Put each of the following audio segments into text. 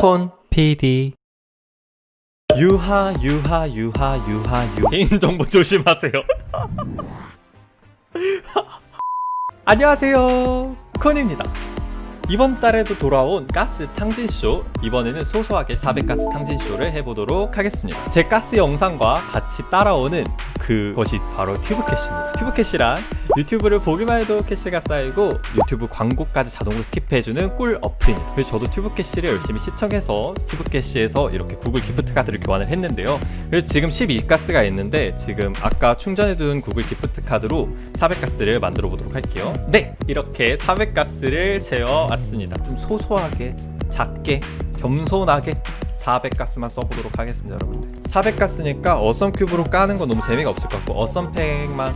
콘 PD 유하 유하 유하 유하 유. 개인 정보 조심하세요. 안녕하세요. 콘입니다. 이번 달에도 돌아온 가스 탕진쇼. 이번에는 소소하게 400가스 탕진쇼를 해보도록 하겠습니다. 제 가스 영상과 같이 따라오는 그것이 바로 튜브캐시입니다. 튜브캐시란 유튜브를 보기만 해도 캐시가 쌓이고 유튜브 광고까지 자동으로 스킵해주는 꿀 어플입니다 그래서 저도 튜브 캐시를 열심히 시청해서 튜브 캐시에서 이렇게 구글 기프트 카드를 교환을 했는데요. 그래서 지금 12가스가 있는데 지금 아까 충전해둔 구글 기프트 카드로 400가스를 만들어 보도록 할게요. 네 이렇게 400가스를 채워왔습니다. 좀 소소하게 작게 겸손하게 400가스만 써보도록 하겠습니다 여러분들. 400가스니까 어썸 큐브로 까는 건 너무 재미가 없을 것 같고 어썸팩만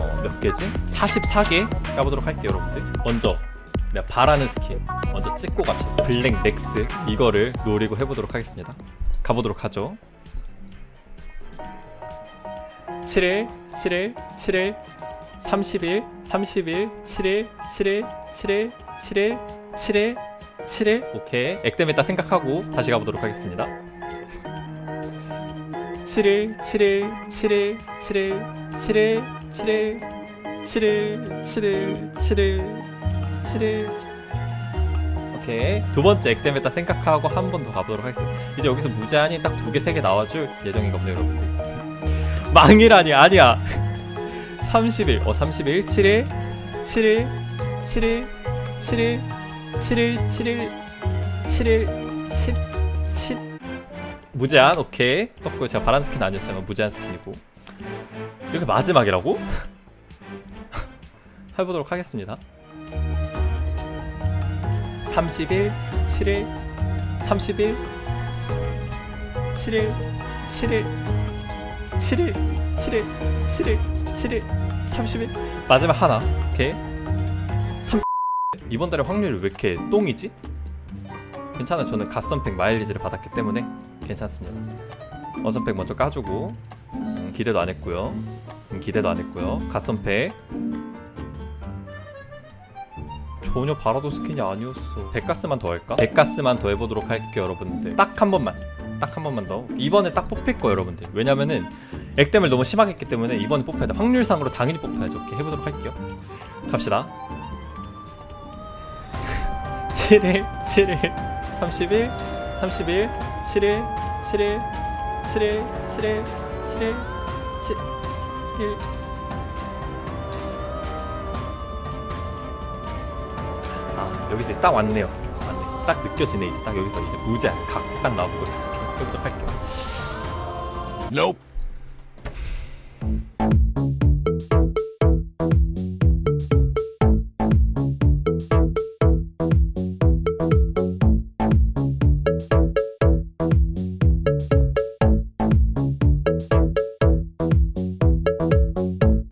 어, 몇 개지? 44개? 까보도록 할게요 여러분들. 먼저 내가 바라는 스킨 먼저 찍고 갑시다. 블랙 넥스. 이거를 노리고 해보도록 하겠습니다. 가보도록 하죠. 7일 7일 7일 30일 30일 7일 7일 7일 7일 7일 7일. 오케이. 액땜했다 생각하고 다시 가보도록 하겠습니다. 7일 7일 7일 7일 7일 7일 7일 7일 7일 7일 오케이 두 번째 액땜했다 생각하고 한 번 더 가보도록 하겠습니다 이제 여기서 무제한이 딱 두 개 세 개 나와줄 예정이거든요 여러분들 망이라니 아니야 30일 어 30일 7일 7일 7일 7일 7일 7일 7일 7 7 무제한 오케이 떴고요 제가 바란 스킨 아니었지만 무제한 스킨이고 이렇게 마지막이라고? 해보도록 하겠습니다. 30일 7일 30일 7일 7일 7일 7일 7일 7일 30일. 마지막 하나. 오케이. 3 이번 달에 확률이 왜 이렇게 똥이지? 괜찮아요. 저는 갓선팩 마일리지를 받았기 때문에 괜찮습니다. 어선팩 먼저 까주고 음, 기대도 안 했고요. 음, 기대도 안 했고요. 갓선팩 전혀 바라도 스킨이 아니었어. 100가스만 더 할까? 100가스만 더 해보도록 할게요 여러분들. 딱 한 번만. 딱 한 번만 더. 이번에 딱 뽑힐 거예요 여러분들. 왜냐면은 액땜을 너무 심하게 했기 때문에 이번에 뽑혀야 돼. 확률상으로 당연히 뽑혀야죠. 오케이 해보도록 할게요. 갑시다. 7일 7일 30일 30일 7일 7일 7일 7일 7일 7일 아 여기서 딱 왔네요. 왔네. 딱 느껴지네 이제. 딱 여기서 이제 무제한 각딱 나오고 이렇게 해보도록 할게요